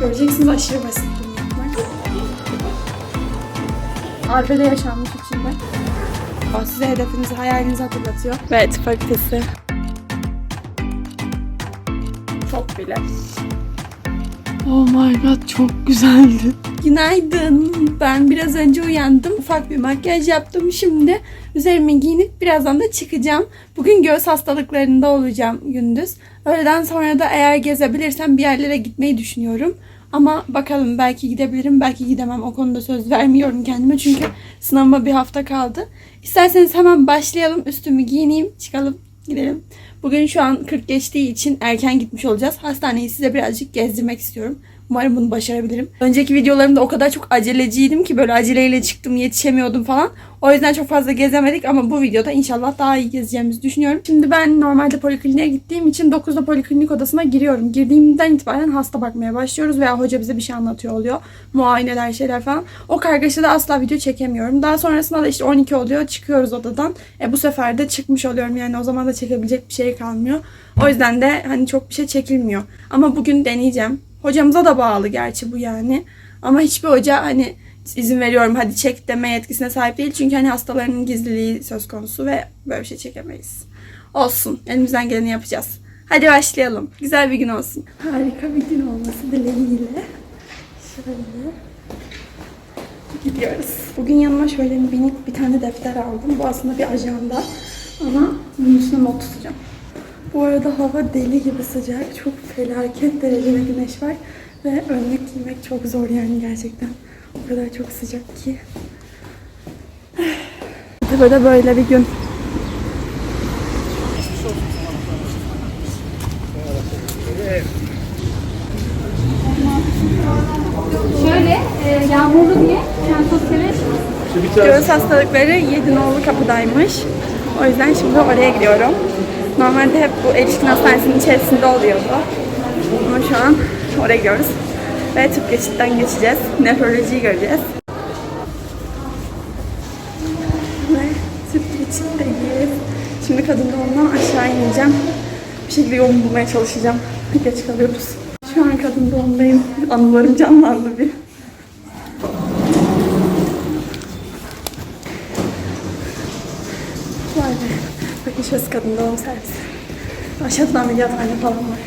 Göreceksiniz aşırı basit bunu yapmak. Arbede yaşanmış içinde. O size hedefinizi, hayalinizi hatırlatıyor. Ve tıp fakültesi. Çok bile. Oh my god çok güzeldi. Günaydın. Ben biraz önce uyandım. Ufak bir makyaj yaptım. Şimdi üzerime giyinip birazdan da çıkacağım. Bugün göğüs hastalıklarında olacağım gündüz. Öğleden sonra da eğer gezebilirsem bir yerlere gitmeyi düşünüyorum. Ama bakalım belki gidebilirim belki gidemem. O konuda söz vermiyorum kendime. Çünkü sınavıma bir hafta kaldı. İsterseniz hemen başlayalım. Üstümü giyineyim çıkalım gidelim. Bugün şu an 40 geçtiği için erken gitmiş olacağız. Hastaneyi size birazcık gezdirmek istiyorum. Umarım bunu başarabilirim. Önceki videolarımda o kadar çok aceleciydim ki böyle aceleyle çıktım yetişemiyordum falan. O yüzden çok fazla gezemedik ama bu videoda inşallah daha iyi gezeceğimizi düşünüyorum. Şimdi ben normalde polikliniğe gittiğim için 9'da poliklinik odasına giriyorum. Girdiğimden itibaren hasta bakmaya başlıyoruz veya hoca bize bir şey anlatıyor oluyor. Muayeneler şeyler falan. O kargaşada asla video çekemiyorum. Daha sonrasında da işte 12 oluyor çıkıyoruz odadan. E bu sefer de çıkmış oluyorum yani o zaman da çekebilecek bir şey kalmıyor. O yüzden de hani çok bir şey çekilmiyor. Ama bugün deneyeceğim. Hocamıza da bağlı gerçi bu yani. Ama hiçbir hoca hani izin veriyorum hadi çek deme yetkisine sahip değil. Çünkü hani hastalarının gizliliği söz konusu ve böyle bir şey çekemeyiz. Olsun. Elimizden geleni yapacağız. Hadi başlayalım. Güzel bir gün olsun. Harika bir gün olması dileğiyle. Şöyle gidiyoruz. Bugün yanıma şöyle minik bir tane defter aldım. Bu aslında bir ajanda. Ama bunun üstüne not tutacağım. Bu arada hava deli gibi sıcak. Çok felaket derecede güneş var. Ve önlük giymek çok zor yani gerçekten. O kadar çok sıcak ki. Böyle böyle bir gün. Şöyle e, yağmurlu diye çantasını Göğüs hastalıkları 7 nolu kapıdaymış. O yüzden şimdi oraya gidiyorum. Normalde hep bu erişkin hastanesinin içerisinde oluyordu. Ama şu an oraya gidiyoruz. Ve tıp geçitten geçeceğiz. Nefrolojiyi göreceğiz. Ve tıp geçitteyiz. Şimdi kadın doğumdan aşağı ineceğim. Bir şekilde yolumu bulmaya çalışacağım. Geç kalıyoruz. Şu an kadın doğumdayım. Anılarım canlandı bir. Vay be. Şurası kadın doğum servisi. Aşağıda ameliyathane falan var.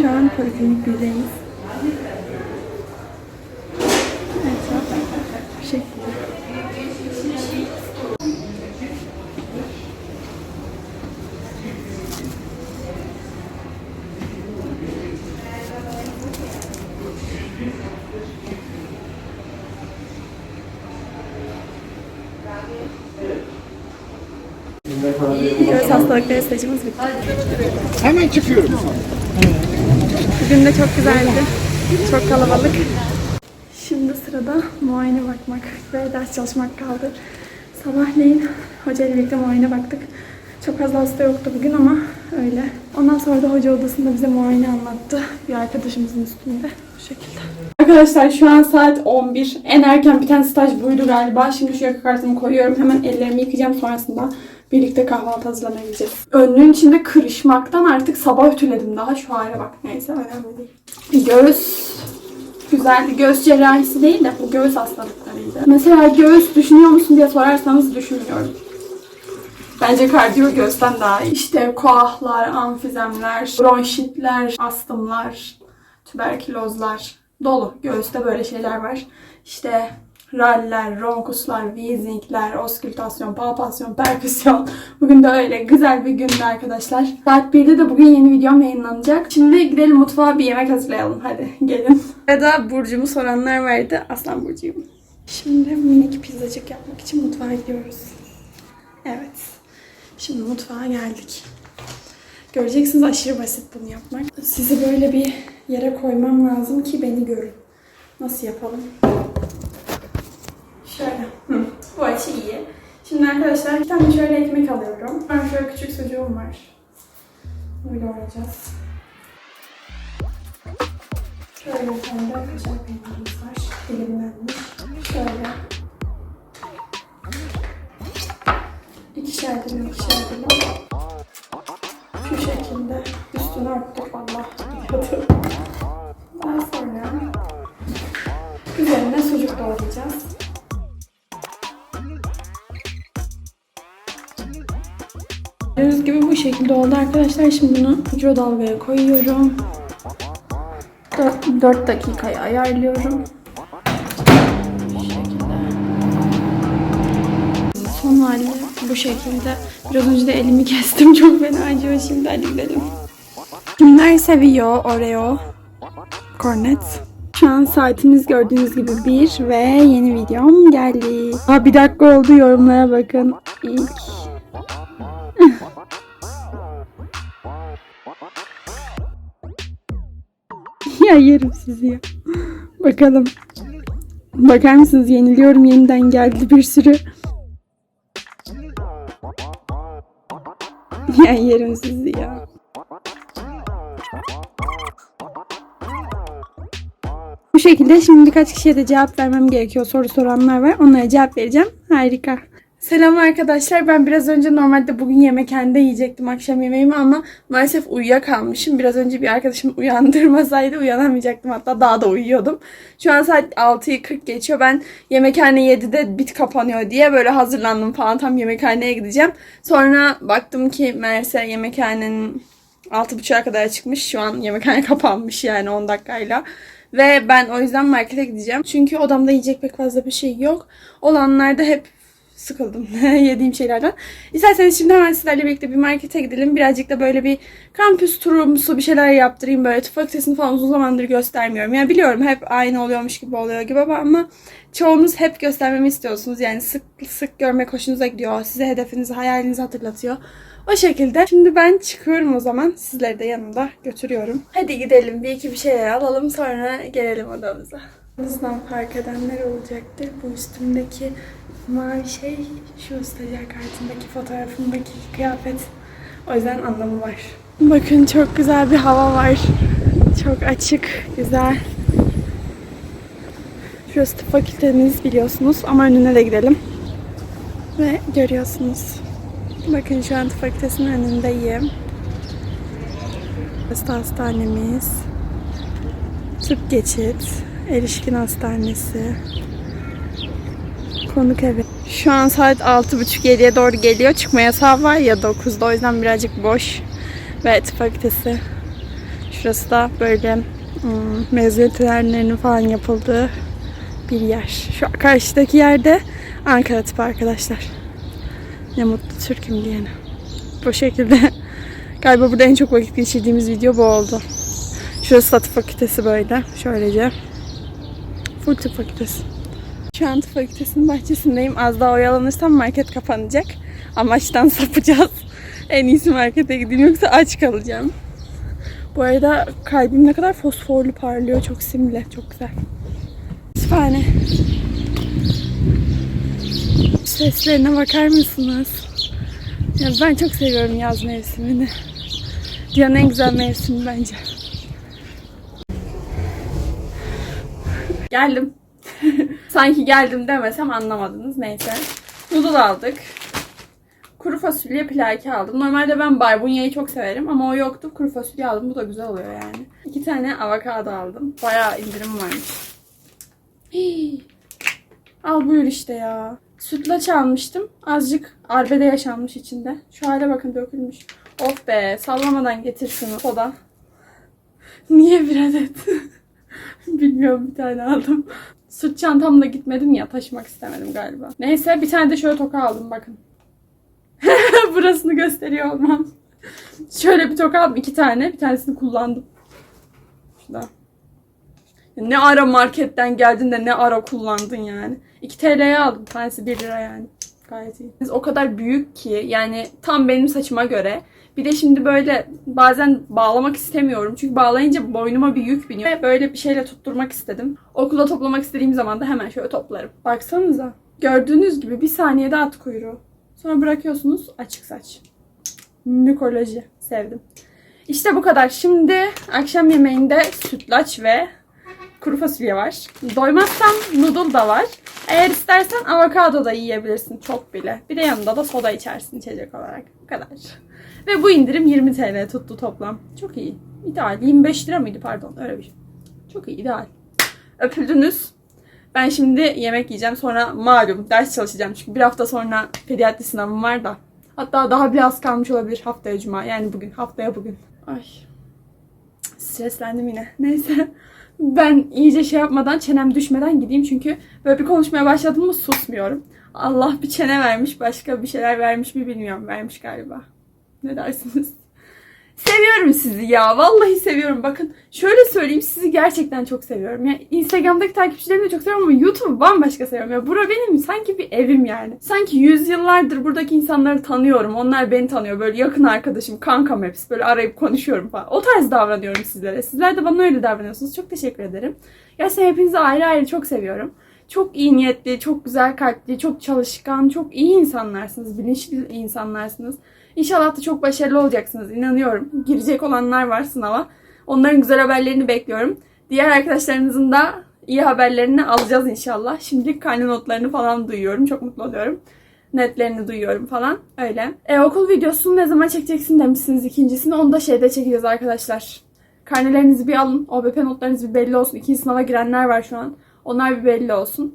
Şu an poliklinik birdeyiz. Etraf bu şekilde. Hastalıkları stajımız bitti. Hemen çıkıyorum. Bugün de çok güzeldi. Çok kalabalık. Şimdi sırada muayene bakmak ve ders çalışmak kaldı. Sabahleyin hocayla birlikte muayene baktık. Çok fazla hasta yoktu bugün ama öyle. Ondan sonra da hoca odasında bize muayene anlattı. Bir arkadaşımızın üstünde. Bu şekilde. Arkadaşlar şu an saat 11. En erken biten staj buydu galiba. Şimdi şu yaka kartımı koyuyorum. Hemen ellerimi yıkayacağım sonrasında birlikte kahvaltı hazırlamaya gideceğiz. Önlüğün içinde kırışmaktan artık sabah ütüledim daha. Şu hale bak. Neyse önemli değil. Göğüs güzel göğüs cerrahisi değil de bu göğüs hastalıklarıydı. Mesela göğüs düşünüyor musun diye sorarsanız düşünmüyorum. Bence kardiyo göğüsten daha iyi. İşte koahlar, amfizemler, bronşitler, astımlar, tüberkülozlar dolu. Göğüste böyle şeyler var. İşte raller, ronkuslar, wheezingler, oskültasyon, palpasyon, perküsyon. Bugün de öyle güzel bir gündü arkadaşlar. Saat 1'de de bugün yeni videom yayınlanacak. Şimdi gidelim mutfağa bir yemek hazırlayalım. Hadi gelin. Ya da burcumu soranlar vardı. Aslan burcuyum. Şimdi minik pizzacık yapmak için mutfağa gidiyoruz. Evet. Şimdi mutfağa geldik. Göreceksiniz aşırı basit bunu yapmak. Sizi böyle bir yere koymam lazım ki beni görün. Nasıl yapalım? Şöyle. Bu açı iyi. Şimdi arkadaşlar bir tane şöyle ekmek alıyorum. Ben şöyle küçük sucuğum var. Bunu doğrayacağız. Şöyle bir tane de kaşar peynirimiz var. Dilimlenmiş. Şöyle. İkişer dilim, ikişer dilim. Şu şekilde üstünü örttük valla. Daha sonra üzerine sucuk doğrayacağız. Gördüğünüz gibi bu şekilde oldu arkadaşlar. Şimdi bunu mikrodalgaya koyuyorum. 4, 4 dakikaya ayarlıyorum. Son hali bu şekilde. Biraz önce de elimi kestim. Çok fena acıyor. Şimdi hadi gidelim. Kimler seviyor Oreo? Cornet. Şu an saatimiz gördüğünüz gibi bir ve yeni videom geldi. Aa, bir dakika oldu yorumlara bakın. İlk ya yerim sizi ya. Bakalım. Bakar mısınız yeniliyorum yeniden geldi bir sürü. Ya yerim sizi ya. Bu şekilde şimdi birkaç kişiye de cevap vermem gerekiyor. Soru soranlar var. Onlara cevap vereceğim. Harika. Selam arkadaşlar. Ben biraz önce normalde bugün yemekhanede yiyecektim akşam yemeğimi ama maalesef uyuyakalmışım. Biraz önce bir arkadaşım uyandırmasaydı uyanamayacaktım. Hatta daha da uyuyordum. Şu an saat 6'yı 40 geçiyor. Ben yemekhane 7'de bit kapanıyor diye böyle hazırlandım falan. Tam yemekhaneye gideceğim. Sonra baktım ki meğerse yemekhanenin 6.30'a kadar çıkmış. Şu an yemekhane kapanmış yani 10 dakikayla. Ve ben o yüzden markete gideceğim. Çünkü odamda yiyecek pek fazla bir şey yok. Olanlarda hep sıkıldım yediğim şeylerden. İsterseniz şimdi hemen sizlerle birlikte bir markete gidelim. Birazcık da böyle bir kampüs turumsu bir şeyler yaptırayım. Böyle tıp fakültesini falan uzun zamandır göstermiyorum. Yani biliyorum hep aynı oluyormuş gibi oluyor gibi ama çoğunuz hep göstermemi istiyorsunuz. Yani sık sık görmek hoşunuza gidiyor. Size hedefinizi, hayalinizi hatırlatıyor. O şekilde. Şimdi ben çıkıyorum o zaman. Sizleri de yanımda götürüyorum. Hadi gidelim. Bir iki bir şeyler alalım. Sonra gelelim odamıza. Hızdan fark edenler olacaktır. Bu üstümdeki mavi şey şu stajyer kartındaki fotoğrafımdaki kıyafet. O yüzden anlamı var. Bakın çok güzel bir hava var. Çok açık, güzel. Şurası tıp fakültemiz biliyorsunuz ama önüne de gidelim. Ve görüyorsunuz. Bakın şu an tıp fakültesinin önündeyim. Burası hastanemiz. Tıp geçit. Erişkin Hastanesi. Konuk evi. Şu an saat 6.30-7'ye doğru geliyor. Çıkma yasağı var ya 9'da o yüzden birazcık boş. Ve tıp fakültesi. Şurası da böyle hmm, mezuniyet törenlerinin falan yapıldığı bir yer. Şu karşıdaki yerde Ankara Tıp arkadaşlar. Ne mutlu Türk'üm diyene. Bu şekilde. Galiba burada en çok vakit geçirdiğimiz video bu oldu. Şurası da tıp fakültesi böyle. Şöylece. Full tıp fakültesi. Şu an tıp fakültesinin bahçesindeyim. Az daha oyalanırsam market kapanacak. Amaçtan sapacağız. En iyisi markete gideyim yoksa aç kalacağım. Bu arada kalbim ne kadar fosforlu parlıyor. Çok simli. Çok güzel. Kütüphane. Seslerine bakar mısınız? Ya ben çok seviyorum yaz mevsimini. Dünyanın en güzel mevsimi bence. Geldim. Sanki geldim demesem anlamadınız. Neyse. Noodle aldık. Kuru fasulye plaki aldım. Normalde ben barbunyayı çok severim ama o yoktu. Kuru fasulye aldım. Bu da güzel oluyor yani. İki tane avokado aldım. Bayağı indirim varmış. Al buyur işte ya. Sütlaç almıştım. Azıcık arbede yaşanmış içinde. Şu hale bakın dökülmüş. Of be sallamadan getir şunu. Soda. Niye bir adet? Bilmiyorum bir tane aldım. Sırt çantamla gitmedim ya taşımak istemedim galiba. Neyse bir tane de şöyle toka aldım bakın. Burasını gösteriyor olmam. Şöyle bir toka aldım iki tane. Bir tanesini kullandım. Şurada. Ne ara marketten geldin de ne ara kullandın yani. 2 TL'ye aldım. Tanesi 1 lira yani. Gayet iyi. O kadar büyük ki yani tam benim saçıma göre. Bir de şimdi böyle bazen bağlamak istemiyorum. Çünkü bağlayınca boynuma bir yük biniyor. Ve böyle bir şeyle tutturmak istedim. Okula toplamak istediğim zaman da hemen şöyle toplarım. Baksanıza. Gördüğünüz gibi bir saniyede at kuyruğu. Sonra bırakıyorsunuz açık saç. Mükoloji. Sevdim. İşte bu kadar. Şimdi akşam yemeğinde sütlaç ve kuru fasulye var. Doymazsan noodle da var. Eğer istersen avokado da yiyebilirsin çok bile. Bir de yanında da soda içersin içecek olarak. Kadar. Ve bu indirim 20 TL tuttu toplam. Çok iyi. İdeal. 25 lira mıydı pardon öyle bir şey. Çok iyi ideal. Öpüldünüz. Ben şimdi yemek yiyeceğim. Sonra malum ders çalışacağım. Çünkü bir hafta sonra pediatri sınavım var da. Hatta daha biraz kalmış olabilir haftaya cuma. Yani bugün. Haftaya bugün. Ay. Streslendim yine. Neyse. Ben iyice şey yapmadan, çenem düşmeden gideyim. Çünkü böyle bir konuşmaya başladım mı susmuyorum. Allah bir çene vermiş. Başka bir şeyler vermiş mi bilmiyorum. Vermiş galiba. Ne dersiniz? Seviyorum sizi ya. Vallahi seviyorum. Bakın şöyle söyleyeyim sizi gerçekten çok seviyorum. Ya Instagram'daki takipçilerimi de çok seviyorum ama YouTube'u bambaşka seviyorum. Ya bura benim sanki bir evim yani. Sanki yüzyıllardır buradaki insanları tanıyorum. Onlar beni tanıyor. Böyle yakın arkadaşım, kankam hepsi. Böyle arayıp konuşuyorum falan. O tarz davranıyorum sizlere. Sizler de bana öyle davranıyorsunuz. Çok teşekkür ederim. Gerçekten hepinizi ayrı ayrı çok seviyorum. Çok iyi niyetli, çok güzel kalpli, çok çalışkan, çok iyi insanlarsınız. Bilinçli insanlarsınız. İnşallah da çok başarılı olacaksınız. inanıyorum. Girecek olanlar var sınava. Onların güzel haberlerini bekliyorum. Diğer arkadaşlarınızın da iyi haberlerini alacağız inşallah. Şimdilik karne notlarını falan duyuyorum. Çok mutlu oluyorum. Netlerini duyuyorum falan. Öyle. E, okul videosunu ne zaman çekeceksin demişsiniz ikincisini. Onu da şeyde çekeceğiz arkadaşlar. Karnelerinizi bir alın. OBP notlarınız bir belli olsun. İkinci sınava girenler var şu an. Onlar bir belli olsun.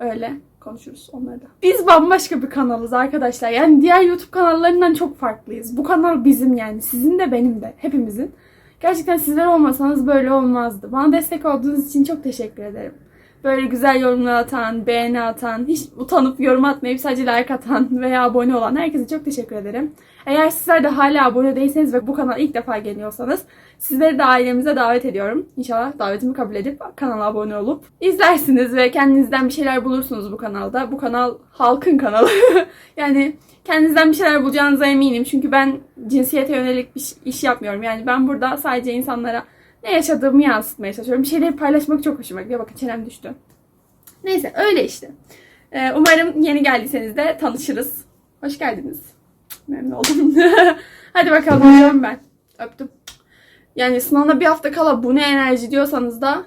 Öyle konuşuruz onları da. Biz bambaşka bir kanalız arkadaşlar. Yani diğer YouTube kanallarından çok farklıyız. Bu kanal bizim yani. Sizin de benim de. Hepimizin. Gerçekten sizler olmasanız böyle olmazdı. Bana destek olduğunuz için çok teşekkür ederim. Böyle güzel yorumlar atan, beğeni atan, hiç utanıp yorum atmayıp sadece like atan veya abone olan herkese çok teşekkür ederim. Eğer sizler de hala abone değilseniz ve bu kanala ilk defa geliyorsanız sizleri de ailemize davet ediyorum. İnşallah davetimi kabul edip kanala abone olup izlersiniz ve kendinizden bir şeyler bulursunuz bu kanalda. Bu kanal halkın kanalı. yani kendinizden bir şeyler bulacağınıza eminim. Çünkü ben cinsiyete yönelik bir iş yapmıyorum. Yani ben burada sadece insanlara ne yaşadığımı yansıtmaya çalışıyorum. Bir şeyleri paylaşmak çok hoşuma gidiyor. Bakın çenem düştü. Neyse öyle işte. Ee, umarım yeni geldiyseniz de tanışırız. Hoş geldiniz. Memnun oldum. Hadi bakalım uyuyorum ben. Öptüm. Yani sınavına bir hafta kala bu ne enerji diyorsanız da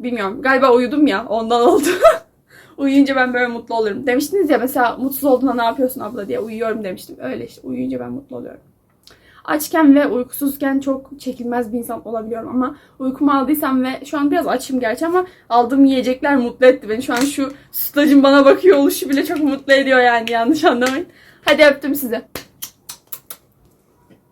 bilmiyorum. Galiba uyudum ya ondan oldu. Uyuyunca ben böyle mutlu olurum. Demiştiniz ya mesela mutsuz olduğunda ne yapıyorsun abla diye uyuyorum demiştim. Öyle işte uyuyunca ben mutlu oluyorum. Açken ve uykusuzken çok çekilmez bir insan olabiliyorum ama uykumu aldıysam ve şu an biraz açım gerçi ama aldığım yiyecekler mutlu etti beni. Şu an şu sütlacın bana bakıyor oluşu bile çok mutlu ediyor yani yanlış anlamayın. Hadi öptüm sizi.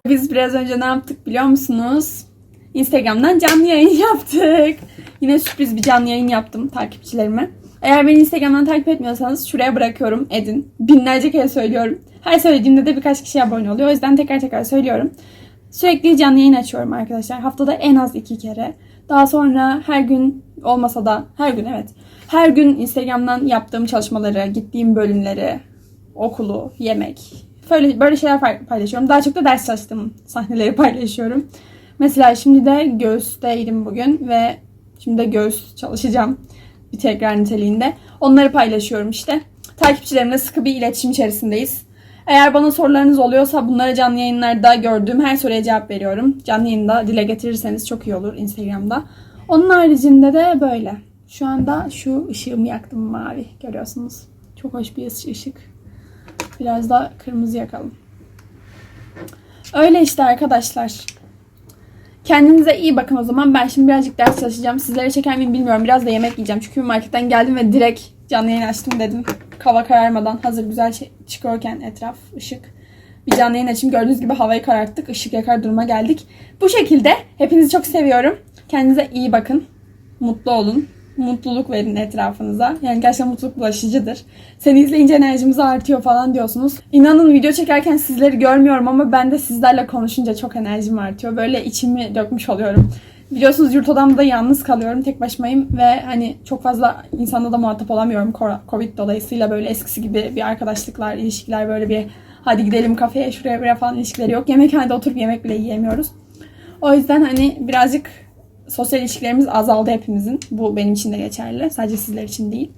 Biz biraz önce ne yaptık biliyor musunuz? Instagram'dan canlı yayın yaptık. Yine sürpriz bir canlı yayın yaptım takipçilerime. Eğer beni Instagram'dan takip etmiyorsanız şuraya bırakıyorum. Edin. Binlerce kere söylüyorum. Her söylediğimde de birkaç kişi abone oluyor. O yüzden tekrar tekrar söylüyorum. Sürekli canlı yayın açıyorum arkadaşlar. Haftada en az iki kere. Daha sonra her gün olmasa da her gün evet. Her gün Instagram'dan yaptığım çalışmaları, gittiğim bölümleri, okulu, yemek. Böyle, böyle şeyler pay- paylaşıyorum. Daha çok da ders çalıştığım sahneleri paylaşıyorum. Mesela şimdi de göğüsteydim bugün ve şimdi de göğüs çalışacağım bir tekrar niteliğinde. Onları paylaşıyorum işte. Takipçilerimle sıkı bir iletişim içerisindeyiz. Eğer bana sorularınız oluyorsa bunlara canlı yayınlarda gördüğüm her soruya cevap veriyorum. Canlı yayında dile getirirseniz çok iyi olur Instagram'da. Onun haricinde de böyle. Şu anda şu ışığımı yaktım mavi. Görüyorsunuz. Çok hoş bir ışık. Biraz da kırmızı yakalım. Öyle işte arkadaşlar. Kendinize iyi bakın o zaman. Ben şimdi birazcık ders çalışacağım. Sizlere çeker miyim bilmiyorum. Biraz da yemek yiyeceğim. Çünkü marketten geldim ve direkt canlı yayın açtım dedim. Hava kararmadan hazır güzel şey çıkıyorken etraf, ışık. Bir canlı yayın açayım. Gördüğünüz gibi havayı kararttık. Işık yakar duruma geldik. Bu şekilde. Hepinizi çok seviyorum. Kendinize iyi bakın. Mutlu olun. Mutluluk verin etrafınıza. Yani gerçekten mutluluk bulaşıcıdır. Seni izleyince enerjimiz artıyor falan diyorsunuz. İnanın video çekerken sizleri görmüyorum ama ben de sizlerle konuşunca çok enerjim artıyor. Böyle içimi dökmüş oluyorum. Biliyorsunuz yurt odamda yalnız kalıyorum. Tek başımayım ve hani çok fazla insanla da muhatap olamıyorum. Covid dolayısıyla böyle eskisi gibi bir arkadaşlıklar, ilişkiler böyle bir hadi gidelim kafeye şuraya buraya falan ilişkileri yok. Yemekhanede oturup yemek bile yiyemiyoruz. O yüzden hani birazcık sosyal ilişkilerimiz azaldı hepimizin. Bu benim için de geçerli. Sadece sizler için değil.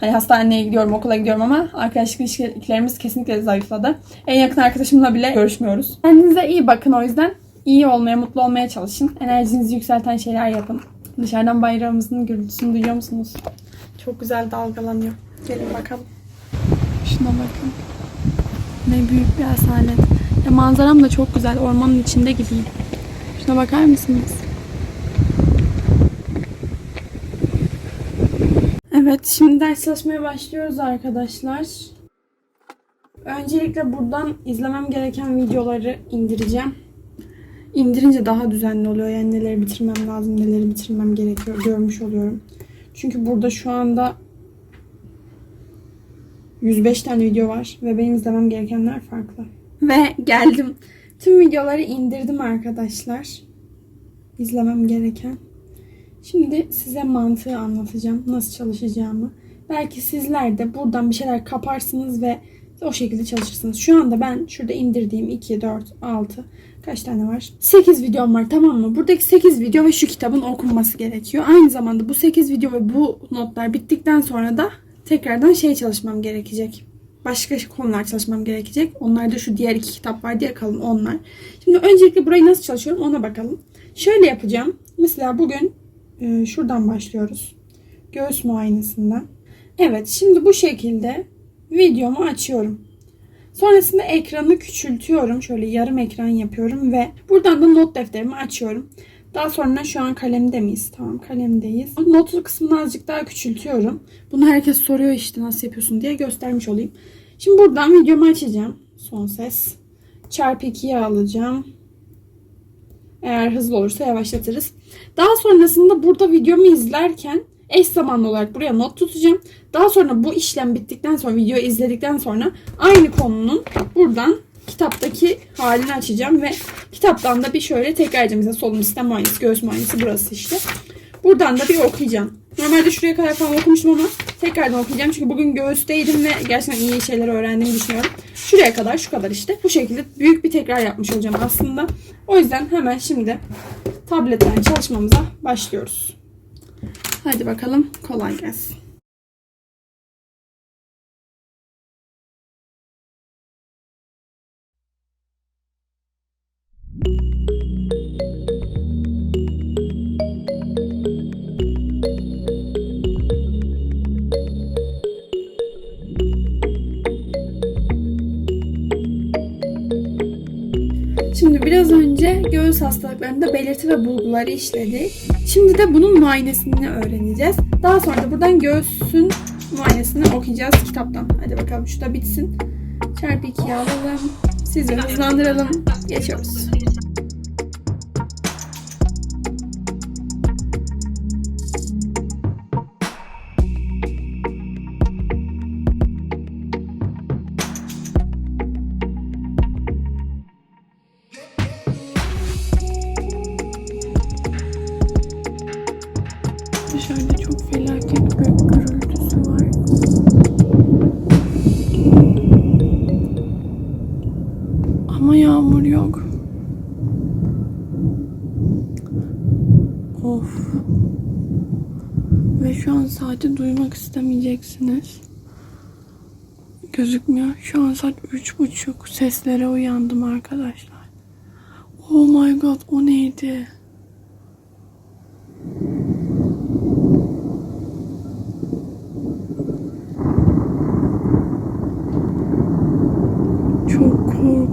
Hani hastaneye gidiyorum, okula gidiyorum ama arkadaşlık ilişkilerimiz kesinlikle zayıfladı. En yakın arkadaşımla bile görüşmüyoruz. Kendinize iyi bakın o yüzden. iyi olmaya, mutlu olmaya çalışın. Enerjinizi yükselten şeyler yapın. Dışarıdan bayrağımızın gürültüsünü duyuyor musunuz? Çok güzel dalgalanıyor. Gelin bakalım. Şuna bakın. Ne büyük bir asalet. Ya manzaram da çok güzel. Ormanın içinde gibiyim. Şuna bakar mısınız? Evet, şimdi ders çalışmaya başlıyoruz arkadaşlar. Öncelikle buradan izlemem gereken videoları indireceğim. İndirince daha düzenli oluyor. Yani neleri bitirmem lazım, neleri bitirmem gerekiyor görmüş oluyorum. Çünkü burada şu anda 105 tane video var ve benim izlemem gerekenler farklı. Ve geldim. Tüm videoları indirdim arkadaşlar. İzlemem gereken. Şimdi size mantığı anlatacağım. Nasıl çalışacağımı. Belki sizler de buradan bir şeyler kaparsınız ve o şekilde çalışırsınız. Şu anda ben şurada indirdiğim 2, 4, 6 kaç tane var? 8 videom var tamam mı? Buradaki 8 video ve şu kitabın okunması gerekiyor. Aynı zamanda bu 8 video ve bu notlar bittikten sonra da tekrardan şey çalışmam gerekecek. Başka konular çalışmam gerekecek. Onlar da şu diğer iki kitap var diye kalın onlar. Şimdi öncelikle burayı nasıl çalışıyorum ona bakalım. Şöyle yapacağım. Mesela bugün e, şuradan başlıyoruz. Göğüs muayenesinden. Evet şimdi bu şekilde videomu açıyorum. Sonrasında ekranı küçültüyorum. Şöyle yarım ekran yapıyorum ve buradan da not defterimi açıyorum. Daha sonra şu an kalemde miyiz? Tamam kalemdeyiz. Not kısmını azıcık daha küçültüyorum. Bunu herkes soruyor işte nasıl yapıyorsun diye göstermiş olayım. Şimdi buradan videomu açacağım. Son ses. Çarpı 2'ye alacağım. Eğer hızlı olursa yavaşlatırız. Daha sonrasında burada videomu izlerken eş zamanlı olarak buraya not tutacağım. Daha sonra bu işlem bittikten sonra videoyu izledikten sonra aynı konunun buradan kitaptaki halini açacağım ve kitaptan da bir şöyle tekrar edeceğim. Mesela solunum sistem muayenesi, göğüs muayenesi burası işte. Buradan da bir okuyacağım. Normalde şuraya kadar falan okumuştum ama tekrardan okuyacağım. Çünkü bugün göğüsteydim ve gerçekten iyi şeyler öğrendiğimi düşünüyorum. Şuraya kadar, şu kadar işte. Bu şekilde büyük bir tekrar yapmış olacağım aslında. O yüzden hemen şimdi tabletten çalışmamıza başlıyoruz. Hadi bakalım kolay gelsin. Biraz önce göğüs hastalıklarında belirti ve bulguları işledik. Şimdi de bunun muayenesini öğreneceğiz. Daha sonra da buradan göğsün muayenesini okuyacağız kitaptan. Hadi bakalım şu da bitsin. Çarpı 2'ye alalım. Sizi hızlandıralım. Geçiyoruz. Dışarıda çok felaket gök gürültüsü var. Ama yağmur yok. Of. Ve şu an saati duymak istemeyeceksiniz. Gözükmüyor. Şu an saat üç buçuk. Seslere uyandım arkadaşlar. Oh my god o neydi?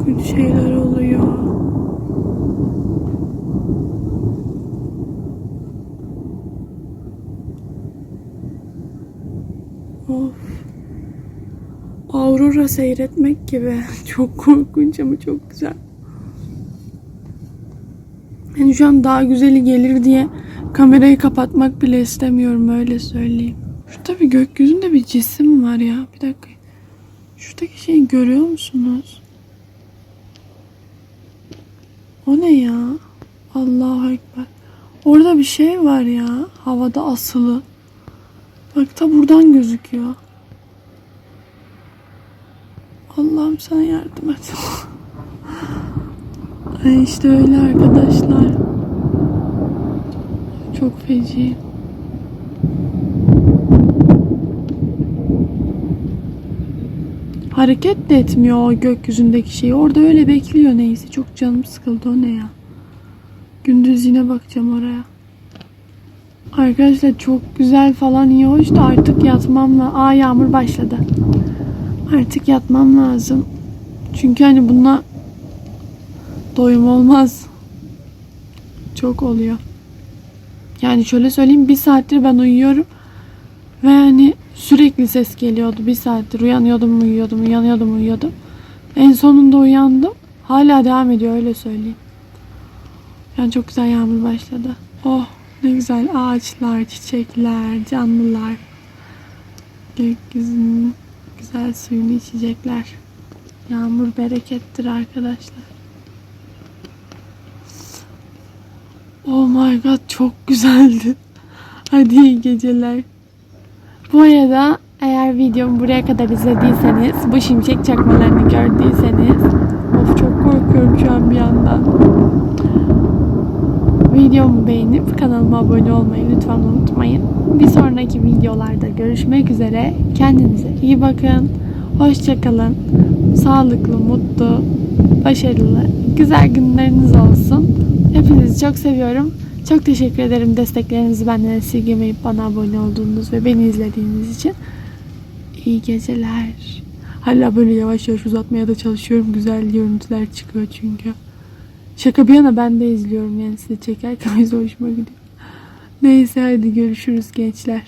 Korkunç şeyler oluyor. Of. Aurora seyretmek gibi. Çok korkunç ama çok güzel. Yani şu an daha güzeli gelir diye kamerayı kapatmak bile istemiyorum öyle söyleyeyim. Şurada bir gökyüzünde bir cisim var ya. Bir dakika. Şuradaki şeyi görüyor musunuz? O ne ya? Allahu Ekber. Orada bir şey var ya. Havada asılı. Bak da buradan gözüküyor. Allah'ım sana yardım et. Ay işte öyle arkadaşlar. Çok feci. Hareket de etmiyor o gökyüzündeki şey. Orada öyle bekliyor neyse. Çok canım sıkıldı o ne ya. Gündüz yine bakacağım oraya. Arkadaşlar çok güzel falan iyi hoş da artık yatmam lazım. Aa yağmur başladı. Artık yatmam lazım. Çünkü hani bununla doyum olmaz. Çok oluyor. Yani şöyle söyleyeyim bir saattir ben uyuyorum. Ve yani sürekli ses geliyordu. Bir saattir uyanıyordum uyuyordum uyanıyordum uyuyordum. En sonunda uyandım. Hala devam ediyor öyle söyleyeyim. Yani çok güzel yağmur başladı. Oh ne güzel ağaçlar, çiçekler, canlılar. Gökyüzünün güzel suyunu içecekler. Yağmur berekettir arkadaşlar. Oh my god çok güzeldi. Hadi iyi geceler. Bu arada eğer videomu buraya kadar izlediyseniz, bu şimşek çakmalarını gördüyseniz, of çok korkuyorum şu an bir yandan. Videomu beğenip kanalıma abone olmayı lütfen unutmayın. Bir sonraki videolarda görüşmek üzere. Kendinize iyi bakın. Hoşçakalın. Sağlıklı, mutlu, başarılı, güzel günleriniz olsun. Hepinizi çok seviyorum. Çok teşekkür ederim desteklerinizi benden esirgemeyip bana abone olduğunuz ve beni izlediğiniz için. İyi geceler. Hala böyle yavaş yavaş uzatmaya da çalışıyorum. Güzel görüntüler çıkıyor çünkü. Şaka bir yana ben de izliyorum yani sizi çekerken hoşuma gidiyor. Neyse hadi görüşürüz gençler.